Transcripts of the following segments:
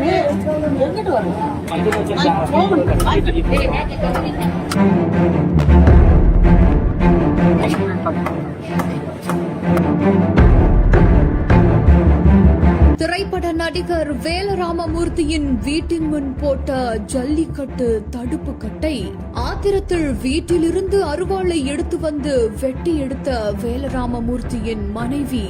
நீ எங்கிட்டு திரைப்பட நடிகர் வேலராமமூர்த்தியின் வீட்டின் முன் போட்ட ஜல்லிக்கட்டு தடுப்பு கட்டை ஆத்திரத்தில் வீட்டிலிருந்து அருவாளை எடுத்து வந்து வெட்டி எடுத்த வேலராமமூர்த்தியின் மனைவி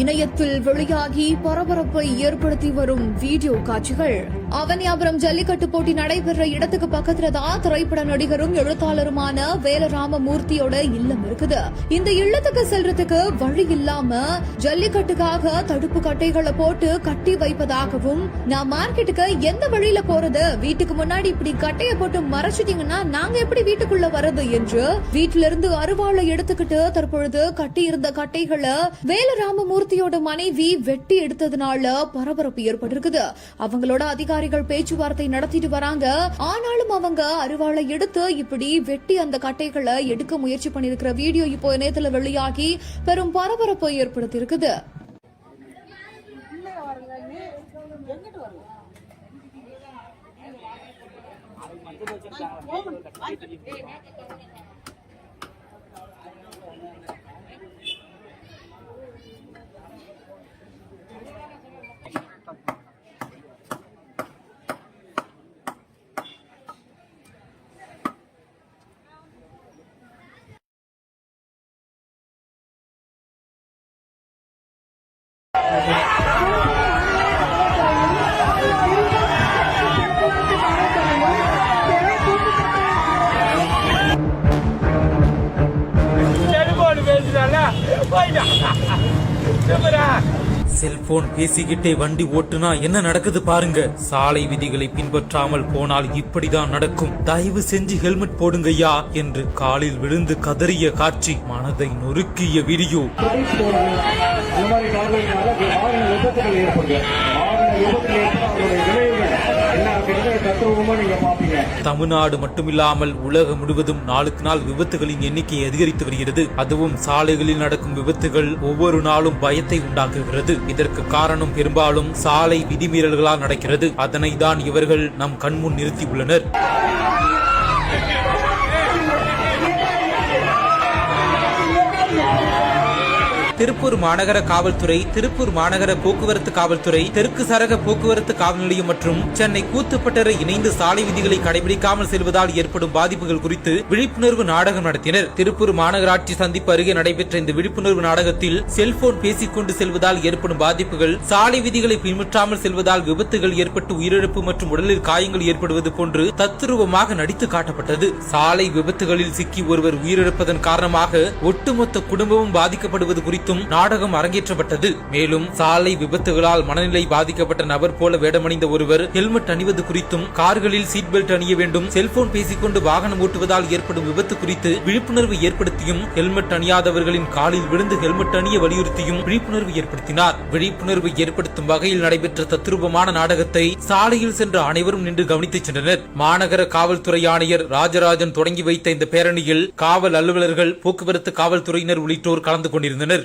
இணையத்தில் வெளியாகி பரபரப்பை ஏற்படுத்தி வரும் வீடியோ காட்சிகள். அவனியாபுரம் ஜல்லிக்கட்டு போட்டி நடைபெற இடத்துக்கு பக்கத்துல தான் திரைப்பட நடிகரும் எழுத்தாளருமான வேலராமமூர்த்தியோட இல்லம் இருக்குது. இந்த இல்லத்துக்கு செல்றதுக்கு வழி இல்லாம ஜல்லிக்கட்டுக்காக தடுப்பு கட்டைகளை போட்டு கட்டி வைப்பதாகவும் நான் மார்க்கெட்டுக்கு எந்த வழியில போறது? வீட்டுக்கு முன்னாடி இப்படி கட்டைய போட்டு மறைச்சிட்டீங்கன்னா நாங்க எப்படி வீட்டுக்குள்ள வர்றது என்று வீட்டில இருந்து அருவாளை எடுத்துக்கிட்டு தற்பொழுது கட்டி இருந்த கட்டைகளை வேலராமமூர்த்தியோட மனைவி வெட்டி எடுத்ததுனால பரபரப்பு ஏற்பட்டிருக்குது அவங்களோட அதிகாரிகள் பேச்சுவார்த்தை நடத்திட்டு வராங்க ஆனாலும் அவங்க அருவாளை எடுத்து இப்படி வெட்டி அந்த கட்டைகளை எடுக்க முயற்சி பண்ணிருக்கிற வீடியோ இப்போ இணையத்துல வெளியாகி பெரும் பரபரப்பை ஏற்படுத்தி இருக்குது பிள்ளை செல்போன் பேசிக்கிட்டே வண்டி ஓட்டுனா என்ன நடக்குது பாருங்க. சாலை விதிகளை பின்பற்றாமல் போனால் இப்படிதான் நடக்கும். தயவு செஞ்சு ஹெல்மெட் போடுங்கய்யா என்று காலில் விழுந்து கதறிய காட்சி மனதை நொறுக்கிய வீடியோ. விபத்துகள் ஏற்படுது தமிழ்நாடு மட்டுமில்லாமல் உலகம் முழுவதும் நாளுக்கு நாள் விபத்துகளின் எண்ணிக்கை அதிகரித்து வருகிறது. அதுவும் சாலைகளில் நடக்கும் விபத்துகள் ஒவ்வொரு நாளும் பயத்தை உண்டாக்குகிறது. இதற்கு காரணம் பெரும்பாலும் சாலை விதிமீறல்களால் நடக்கிறது. அதனை தான் இவர்கள் நம் கண்முன் நிறுத்தியுள்ளனர். திருப்பூர் மாநகர காவல்துறை திருப்பூர் மாநகர போக்குவரத்து காவல்துறை தெற்கு சரக போக்குவரத்து காவல் நிலையம் மற்றும் சென்னை கூத்துப்பட்டறை இணைந்து சாலை விதிகளை கடைபிடிக்காமல் செல்வதால் ஏற்படும் பாதிப்புகள் குறித்து விழிப்புணர்வு நாடகம் நடத்தினர். திருப்பூர் மாநகராட்சி சந்திப்பு அருகே நடைபெற்ற இந்த விழிப்புணர்வு நாடகத்தில் செல்போன் பேசிக்கொண்டு செல்வதால் ஏற்படும் பாதிப்புகள் சாலை விதிகளை பின்பற்றாமல் செல்வதால் விபத்துகள் ஏற்பட்டு உயிரிழப்பு மற்றும் உடலில் காயங்கள் ஏற்படுவது போன்று தத்துருவமாக நடித்து காட்டப்பட்டது. சாலை விபத்துகளில் சிக்கி ஒருவர் உயிரிழப்பதன் காரணமாக ஒட்டுமொத்த குடும்பமும் பாதிக்கப்படுவது குறித்து குறித்தும் நாடகம் அரங்கேற்றப்பட்டது. மேலும் சாலை விபத்துகளால் மனநிலை பாதிக்கப்பட்ட நபர் போல வேடமணிந்த ஒருவர் ஹெல்மெட் அணிவது குறித்தும் கார்களில் சீட் பெல்ட் அணிய வேண்டும் செல்போன் பேசிக்கொண்டு வாகனம் ஓட்டுவதால் ஏற்படும் விபத்து குறித்து விழிப்புணர்வு ஏற்படுத்தியும் ஹெல்மெட் அணியாதவர்களின் காலில் விழுந்து ஹெல்மெட் அணிய வலியுறுத்தியும் விழிப்புணர்வு ஏற்படுத்தினார். விழிப்புணர்வு ஏற்படுத்தும் வகையில் நடைபெற்ற தத்ரூபமான நாடகத்தை சாலையில் சென்ற அனைவரும் நின்று கவனித்துச் சென்றனர். மாநகர காவல்துறை ஆணையர் ராஜராஜன் தொடங்கி வைத்த இந்த பேரணியில் காவல் அலுவலர்கள் போக்குவரத்து காவல்துறையினர் உள்ளிட்டோர் கலந்து கொண்டிருந்தனர்.